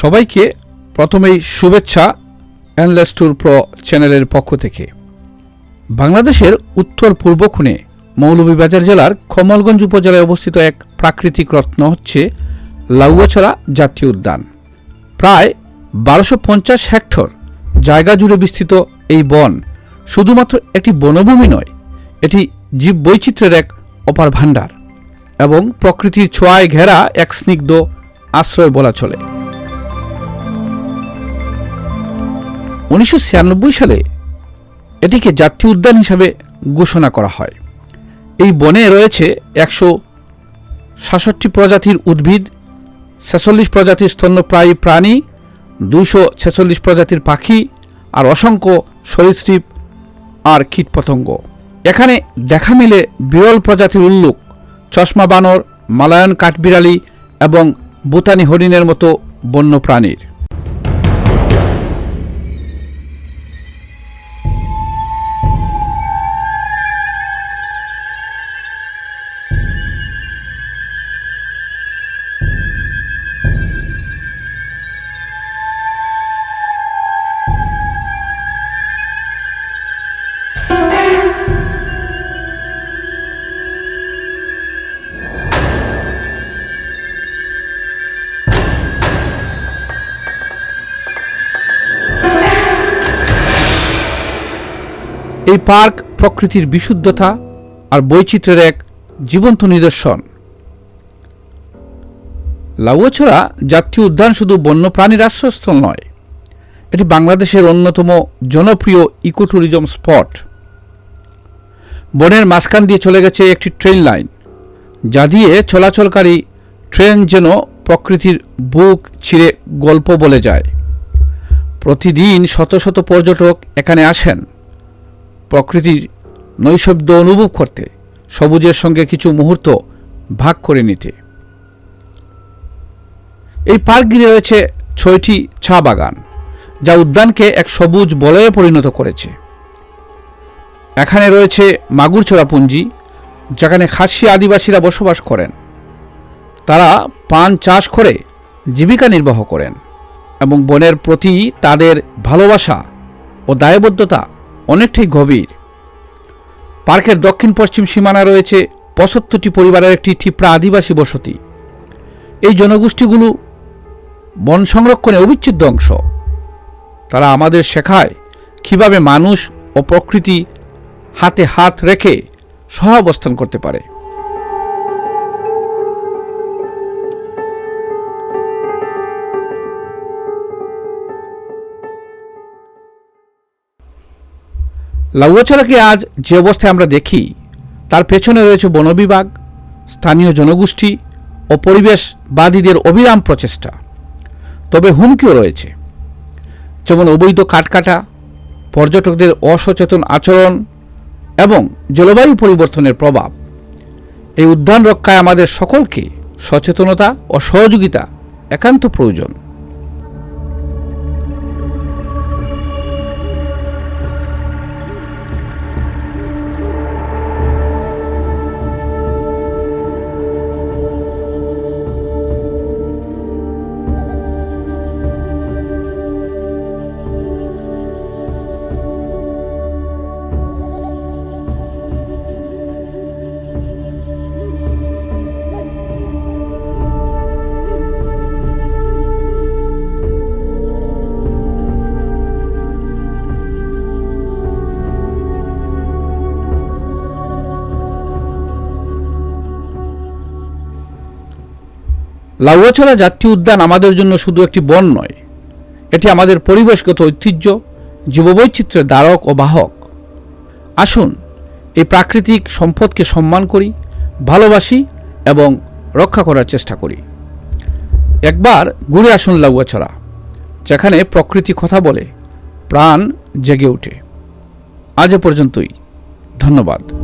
সবাইকে প্রথমেই শুভেচ্ছা অ্যানলেস ট্যুর প্রো চ্যানেলের পক্ষ থেকে। বাংলাদেশের উত্তর পূর্ব খুনে মৌলভীবাজার জেলার কমলগঞ্জ উপজেলায় অবস্থিত এক প্রাকৃতিক রত্ন হচ্ছে লাউয়াছড়া জাতীয় উদ্যান। প্রায় বারোশো পঞ্চাশ হেক্টর জায়গা জুড়ে বিস্তৃত এই বন শুধুমাত্র একটি বনভূমি নয়, এটি জীব বৈচিত্র্যের এক অপার ভাণ্ডার এবং প্রকৃতির ছোঁয়ায় ঘেরা এক স্নিগ্ধ আশ্রয় বলা চলে। উনিশশো ছিয়ানব্বই সালে এটিকে জাতীয় উদ্যান হিসাবে ঘোষণা করা হয়। এই বনে রয়েছে একশো সাতষট্টি প্রজাতির উদ্ভিদ, ছেচল্লিশ প্রজাতির স্তন্যপ্রায়ী প্রাণী দুশো ছেচল্লিশ প্রজাতির পাখি আর অসংখ্য সরীসৃপ আর কীটপতঙ্গ। এখানে দেখা মিলে বিরল প্রজাতির উল্লুক চশমা বানর, মালায়ন কাঠবিড়ালি এবং বুতানি হরিণের মতো বন্য প্রাণীর এই পার্ক প্রকৃতির বিশুদ্ধতা আর বৈচিত্র্যের এক জীবন্ত নিদর্শন। লাউয়াছড়া জাতীয় উদ্যান শুধু বন্যপ্রাণীর আশ্রয়স্থল নয়, এটি বাংলাদেশের অন্যতম জনপ্রিয় ইকো ট্যুরিজম স্পট। বনের মাঝখান দিয়ে চলে গেছে একটি ট্রেন লাইন, যা দিয়ে চলাচলকারী ট্রেন যেন প্রকৃতির বুক ছিঁড়ে গল্প বলে যায়। প্রতিদিন শত শত পর্যটক এখানে আসেন। প্রকৃতির নৈশব্দ অনুভব করতে সবুজের সঙ্গে কিছু মুহূর্ত ভাগ করে নিতে। এই পার্ক ঘিরে রয়েছে ছয়টি চা বাগান, যা উদ্যানকে এক সবুজ বলয়ে পরিণত করেছে। এখানে রয়েছে মাগুরছড়া পুঞ্জি, যেখানে খাসি আদিবাসীরা বসবাস করেন। তারা পান চাষ করে জীবিকা নির্বাহ করেন এবং বনের প্রতি তাদের ভালোবাসা ও দায়বদ্ধতা অনেকটাই গভীর। পার্কের দক্ষিণ পশ্চিম সীমানা রয়েছে পঁচাত্তরটি পরিবারের একটি টিপ্রা আদিবাসী বসতি। এই জনগোষ্ঠীগুলো বন সংরক্ষণে অবিচ্ছেদ্য অংশ। তারা আমাদের শেখায় কীভাবে মানুষ ও প্রকৃতি হাতে হাত রেখে সহাবস্থান করতে পারে। লাউয়াছড়াকে আজ যে অবস্থায় আমরা দেখি, তার পেছনে রয়েছে বন বিভাগ, স্থানীয় জনগোষ্ঠী ও পরিবেশবাদীদের অবিরাম প্রচেষ্টা। তবে হুমকিও রয়েছে। যেমন অবৈধ কাটকাটা পর্যটকদের অসচেতন আচরণ এবং জলবায়ু পরিবর্তনের প্রভাব। এই উদ্যান রক্ষায় আমাদের সকলকে সচেতনতা ও সহযোগিতা একান্ত প্রয়োজন। লাউয়াছড়া জাতীয় উদ্যান আমাদের জন্য শুধু একটি বন নয়, এটি আমাদের পরিবেশগত ঐতিহ্য, জীববৈচিত্র্যের দ্বারক ও বাহক। আসুন, এই প্রাকৃতিক সম্পদকে সম্মান করি, ভালোবাসি এবং রক্ষা করার চেষ্টা করি। একবার ঘুরে আসুন লাউয়াছড়া যেখানে প্রকৃতি কথা বলে, প্রাণ জেগে ওঠে। আজ পর্যন্তই। ধন্যবাদ।